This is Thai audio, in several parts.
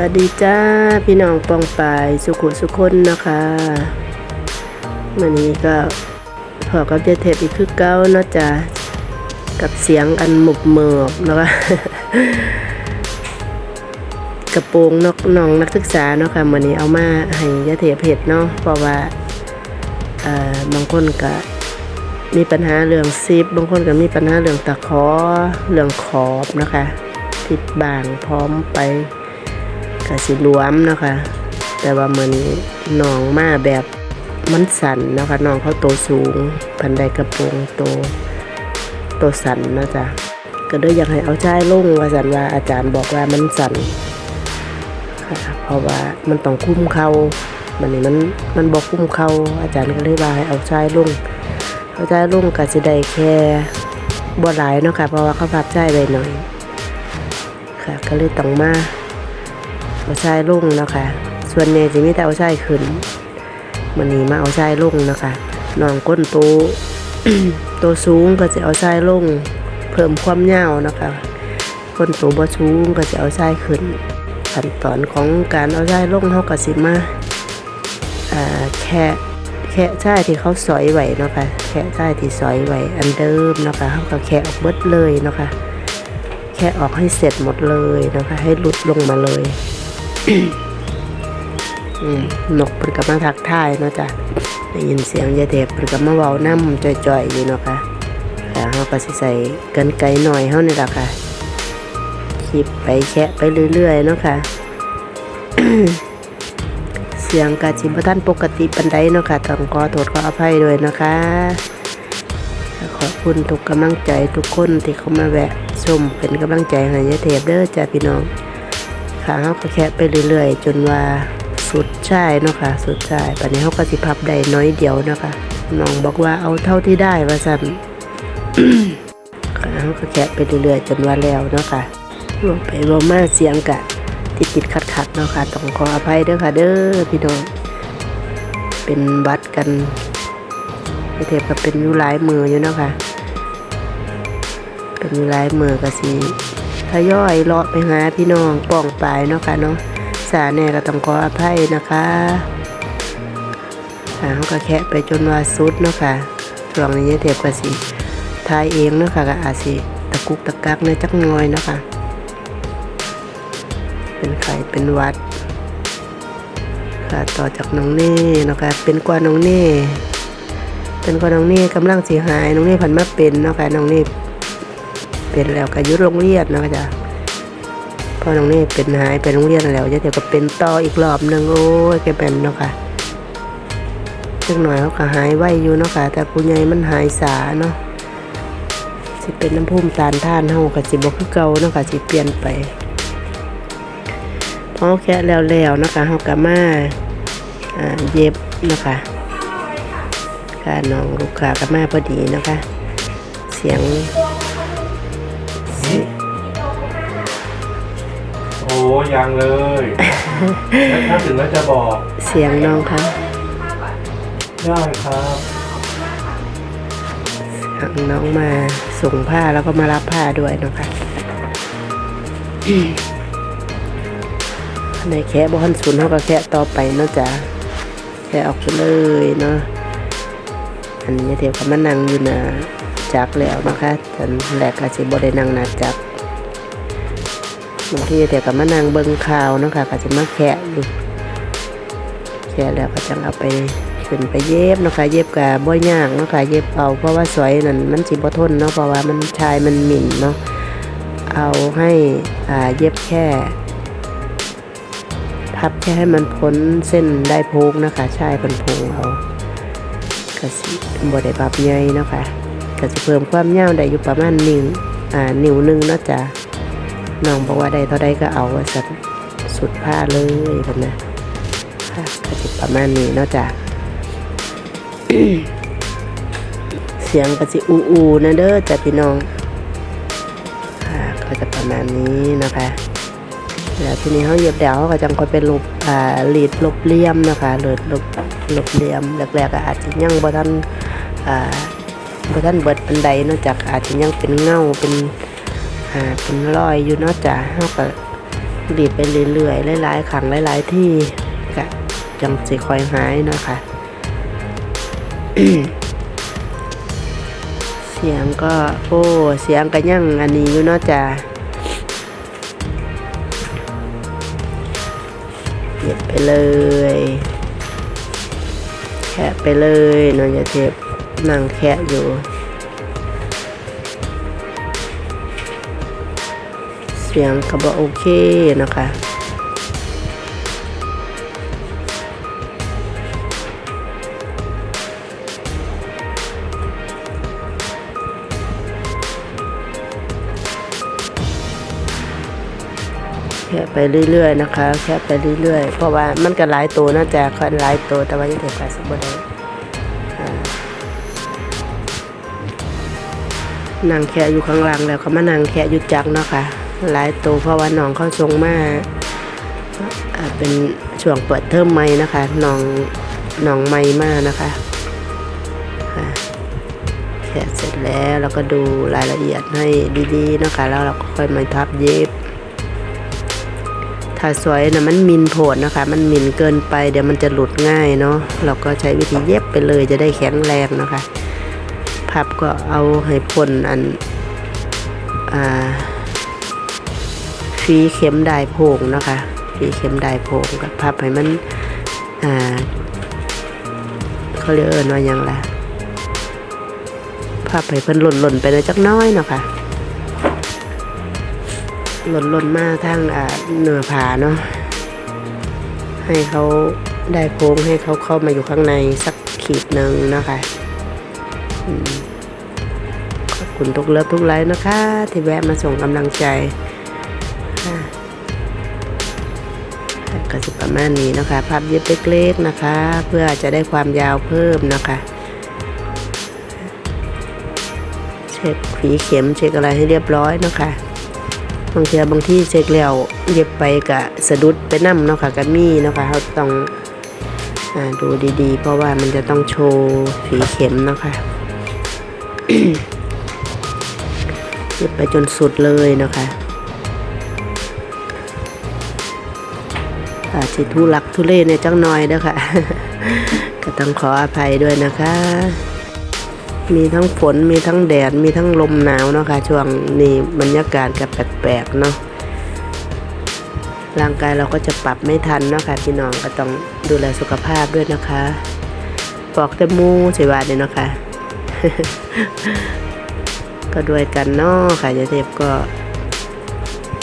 สวัสดีจ้าพี่น้องปองปายสุขุสุคนนะคะวันนี้ก็พอกับเจเทปอีกคือเก้าเนาะจ้ากับเสียงอันหมุบเมิบนะคะกระโปรงนกน้องนักศึกษาเนาะค่ะวันนี้เอามาให้ยะเทปเห็ดเนาะเพราะว่าบางคนก็มีปัญหาเรื่องซิปบางคนก็มีปัญหาเรื่องตะขอเรื่องขอบนะคะติดบางพร้อมไป กสิหลวมนะคะ แต่ว่ามือนี้น้องมาแบบมันสั่นนะคะน้องเขาโตสูงพันไดกระโปรงโตโตสั่นนะจ๊ะก็เลยอยากให้เอาใจลงว่าสันว่าอาจารย์บอกว่ามันสั่นค่ะเพราะว่ามันต้องคุ้มเขามันนี่มันมันบอกคุ้มเขาอาจารย์ก็เลยว่าให้เอาใจลงเอาใจลงก็สิได้แค่บ่หลายเนาะค่ะเพราะว่าเขาพับใจไปหน่อย ค่ะก็เลยต้องมา เอาใจลงนะค่ะ ส่วนใหญ่จะมีแต่เอาใจขึ้นมันนี้มาเอาใจลงนะคะน้องก้นโตโตสูงก็จะเอาใจลง เพิ่มความยาวนะคะก้นโตบ่สูงก็จะเอาใจขึ้นขั้นตอนของการเอาได้ลงเขาก็สิมาแค่แค่ใช่ที่เขาสอยไว้นะคะแค่ใช่ที่สอยไว้อันเดิมนะคะเขาก็แค่ออกเบิดเลยนะคะแค่ออกให้เสร็จหมดเลยนะคะ ให้หลุดลงมาเลย นกเพิ่นก็มาทักทายเนาะจ้ะได้ยินเสียงยายเทพเพิ่นก็มาเว้านํจ่อยๆอยู่เนาะค่ะแต่เขาก็สิใส่กันไกลหน่อยเฮานี่ล่ะค่ะคลิปไปแคะไปเรื่อยๆเนาะค่ะเสียงกาจิบท่านปกติปันไดเนาะค่ะต้องขอโทษขออภัยด้วยนะคะขอบคุณทุกกำลังใจทุกคนที่เข้ามาแวะชมเป็นกำลังใจให้ยายเทพเด้อจ้าพี่น้อง ค่ะเขาก็แคะไปเรื่อยๆ จนว่าสุดใช่เนาะค่ะ สุดใช่ปันนี้เขาก็สิพับได้น้อยเดียวเนาะคะน้องบอกว่าเอาเท่าที่ได้ว่าสั่นค่ะเขาก็แคะไปเรื่อยๆ จนว่าแล้วเนาะค่ะรวมไปรวมมาเสียงกะติดติดขัดขัดๆเนาะค่ะต้องขออภัยเด้อค่ะ เด้อพี่น้องเป็นวัดกันเทศก็เป็นยูหลายมืออยู่เนาะค่ะเป็นยูหลายมือก็สิ ทยอยเลาะไปหาพี่น้องป้องปลายเนาะค่ะเนาะสาแน่ก็ต้องขออภัยนะคะอ่าเขาก็แคะไปจนว่าสุดเนาะค่ะช่วงนี้เทพก็สิทายเองเนาะค่ะก็อาจสิตะกุกตะกักในจักน่อยเนาะค่ะเป็นไข่เป็นวัด ค่ะต่อจากน้องเน่เนาะค่ะเป็นกว่าน้องเน่เป็นกว่าน้องเน่กำลังสีหายน้องเน่ผันมาเป็นเนาะค่ะน้องเน่ เป็นแล้วก็ยุดโรงเรียนนะค่ะจ้ะพอน้องเน่เป็นหายไปโรงเรียนแล้วจะเดี๋ยวก็เป็นต่ออีกรอบหนึ่งโอ้ยแกเป็นเนาะค่ะจักหน่อยเขาก็หายไวอยู่เนาะค่ะ แต่ผู้ใหญ่มันหายสาเนาะสิเป็นน้ำพุ่มตาลท่านเฮาก็สิบ่คือเก่าเนาะค่ะสิเปลี่ยนไปพอแค่แล้วๆนะคะเฮากะมาเย็บนะคะค่ะน้องลูกค้ากะมาพอดีนะคะ เสียง โอ้ยังเลยแล้วถ้าถึงแล้วจะบอก เสียงน้องค่ะได้ครับเสียงน้องมาส่งผ้าแล้วก็มารับผ้าด้วยนะคะในแค่บอลศูนย์เขาก็แค่ต่อไปเนาะจ๊ะแค่ออกไปเลยเนาะอันนี้เดี๋ยวเขามานั่งอยู่นะจักแล้วนะคะแต่แรกก็สิบ่ได้นั่งหนาจัก บางทีเดี๋ยวก็มานั่งเบิงข่าวนะคะก็จะมาแคะอยู่แคะแล้วก็จังเอาไปขึ้นไปเย็บนะคะ เย็บกับบ่ยากนะคะเย็บเอาเพราะว่าสวยนั่นมันสิบ่ทนเนาะเพราะว่ามันชายมันหมิ่นเนาะเอาให้อ่าเย็บแค่พับแค่ให้มันพ้นเส้นได้โพกนะคะใช่เป็นโพงเอากระสิบได้พับใหญ่นะคะกระเพิ่มความยาวได้อยู่ประมาณหนิ้วอ่านิ้วหนึงเนาะจ้ะ น้องบอกว่าได้เท่าใดก็เอาว่าสันสุดผ้าเลยแบบนะค่ะกระสิประมาณนี้นาะจ้ะเสียงกระสิอูอูนะเด้อจ้ะพี่น้องค่ะก็จะประมาณนี้นะคะแล้วทีนี้เขาเหยียบเดวเขาก็จังค่อยเป็นลบอ่าลีดลบเลี่ยมนะคะหรือลบลบเลี่ยมแรกๆก็อาจจะยังบ่ทันอ่าบ่ทันเบิดปันใดนอกจากอาจจะยังเป็นเงาเป็น อ่าเป็นรอยอยู่เนอกจากเขาก็รีดไปเรื่อยๆหลายๆครั้งหลายๆที่ก็จังสิค่อยหายเนาะค่ะเสียงก็โอ้เสียงก็ยังอันนี้อยู่เนาะจ้ะเก็บไปเลยแคะไปเลยนอย่าเจ็บนั่งแคะอยู่ สียงก็บอกโอเคนะคะแค่ไปเรื่อยๆนะคะ แค่ไปเรื่อยๆ เพราะว่ามันก็หลายตัวนะจ๊ะค่อนหลายตัวแต่ว่ายังเด็กไปสักบ่ได้อ่านั่งแค่อยู่ข้างล่างแล้วเขามานั่งแค่อยู่จักเนาะค่ะ หลายตัวเพราะว่าน้องเขาทรงมาเป็นช่วงเปิดเทอมใหม่นะคะน้องน้องใหม่มากนะคะค่ะแค่เสร็จแล้วเราก็ดูรายละเอียดให้ดีๆนะคะ แล้วเราก็ค่อยมาทับเย็บ ถ้าสวยนะมันมินโผดนะคะ มันมินเกินไปเดี๋ยวมันจะหลุดง่ายเนาะเราก็ใช้วิธีเย็บไปเลยจะได้แข็งแรงนะคะ พับก็เอาให้พ่นอันอ่า ฟีเข็มได้โพงนะคะฟีเข็มได้โพงกับพับให้มันอ่าเขาเรียกเอินว่ายังละพับให้เพิ่นหล่นๆไปเลยจักน้อยเนาะค่ะหล่นหล่นมาทางอ่าเหนือผาเนาะให้เขาได้โค้งให้เขาเข้ามาอยู่ข้างในสักขีดหนึ่งนะคะขอบคุณทุกเลิฟทุกไลค์นะคะ ที่แวะมาส่งกำลังใจ ค่ะก็สิประมาณนี้นะคะภาพเย็บเล็กๆนะคะ เพื่อจะได้ความยาวเพิ่มนะคะ เช็คฝีเข็มเช็คอะไรให้เรียบร้อยนะคะบางเทีบางที่เช็คแล้วเย็บไปกะสะดุดไปนั่มเนาะค่ะกะมีเนาะค่ะเขาต้องอดูดีๆ เพราะว่ามันจะต้องโชว์ฝีเข็มนะคะเย็บไปจนสุดเลยนะคะ อาจสิทุลักทุเลเนี่ยจังหน่อยเด้อค่ะ ก็ต้องขออภัยด้วยนะคะ มีทั้งฝนมีทั้งแดดมีทั้งลมหนาวเนาะค่ะ ช่วงนี้บรรยากาศก็แปลกๆเนาะร่างกายเราก็จะปรับไม่ทันเนาะค่ะพี่น้องก็ต้องดูแลสุขภาพด้วยนะคะปอกแต่มูสิว่าเนี่ยเนาะค่ะก็ด้วยกันเนาะค่ะยาเทพก็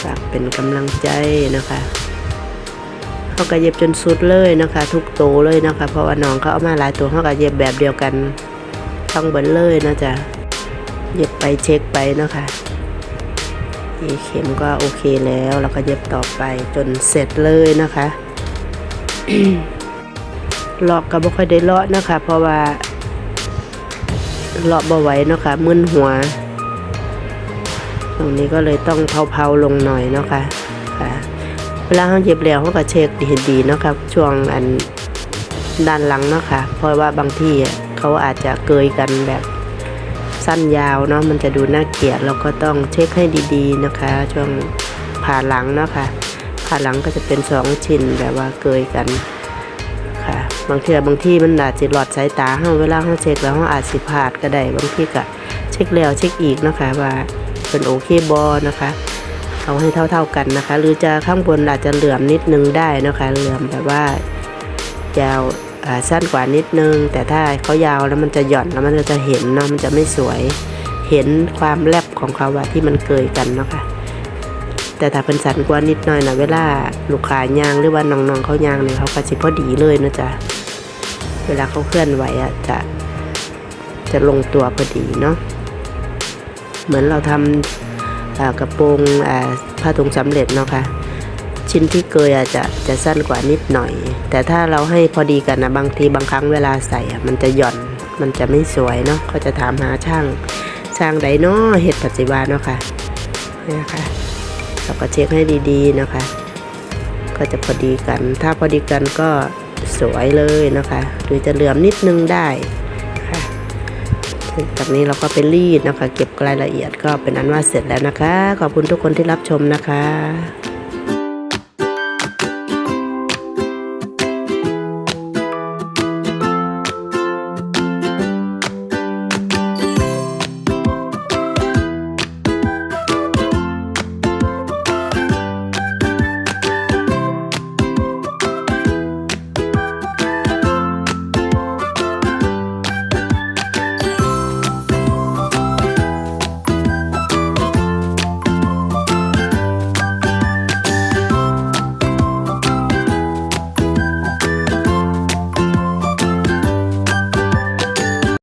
ฝากเป็นกำลังใจนะคะ เขาก็เย็บจนสุดเลยนะคะ ทุกโตวเลยนะคะ เพราะว่าน้องเขาเอามาหลายตัวเขาก็เย็บแบบเดียวกันต้องเบิ้เลยนะจ๊ะเย็บไปเช็คไปนะคะอีเข็มก็โอเคแล้วเราก็เย็บต่อไปจนเสร็จเลยนะคะเลาะก็บ่ค่อยได้เลาะนะคะ เพราะว่าเลาะบ่ไหวนะคะมึนหัว ตรงนี้ก็เลยต้องเผาๆลงหน่อยนะคะ เวลาเขาเย็บแล้วเขาก็เช็คดีๆเนาะคะช่วงอันด้านหลังเนาะค่ะเพราะว่าบางที่เขาอาจจะเกยกันแบบสั้นยาวเนาะมันจะดูน่าเกลียดเราก็ต้องเช็คให้ดีๆนะคะ ช่วงผ่าหลังเนาะค่ะผ่าหลังก็จะเป็นสองชิ้นแบบว่าเกยกันค่ะ บางทีบางที่มันอาจจะหลอดสายตาเฮาเวลาเฮาเช็คแล้วเฮาอาจสิพลาดก็ได้บางที่ก็เช็คแล้วเช็คอีกนะคะว่าเป็นโอเคบอนะคะ เอาให้เท่า ๆกันนะคะ หรือจะข้างบนอาจจะเหลื่อมนิดนึงได้นะคะ เหลื่อมแบบว่ายาวสั้นกว่านิดนึง แต่ถ้าเขายาวแล้วมันจะหย่อนแล้วมันก็จะเห็นเนาะมันจะไม่สวย เห็นความแลบของเขาว่าที่มันเกยกันเนาะค่ะแต่ถ้าเป็นสันกว่านิดหน่อยนะเวลาลูกค้ายางหรือว่าน้องๆเขายางเนี่ยเขาก็สิพอดีเลยนะจ๊ะเวลาเขาเคลื่อนไหวอะจะจะลงตัวพอดีเนาะเหมือนเราทำอ่า กระโปรงผ้าถุงสำเร็จเนาะค่ะชิ้นที่เกยอาจจะจะสั้นกว่านิดหน่อย แต่ถ้าเราให้พอดีกันนะบางทีบางครั้งเวลาใส่อะมันจะหย่อนมันจะไม่สวยเนาะเขาจะถามหาช่างช่างใดเนาะเห็ดปัจจุบันเนาะค่ะนี่ยค่ะเราก็เช็คให้ดีๆนะคะ ก็จะพอดีกัน ถ้าพอดีกันก็สวยเลยนะคะหรือจะเหลื่อมนิดนึงได้ จากนี้เราก็ไปรีดนะคะ เก็บรายละเอียดก็เป็นอันว่าเสร็จแล้วนะคะ ขอบคุณทุกคนที่รับชมนะคะ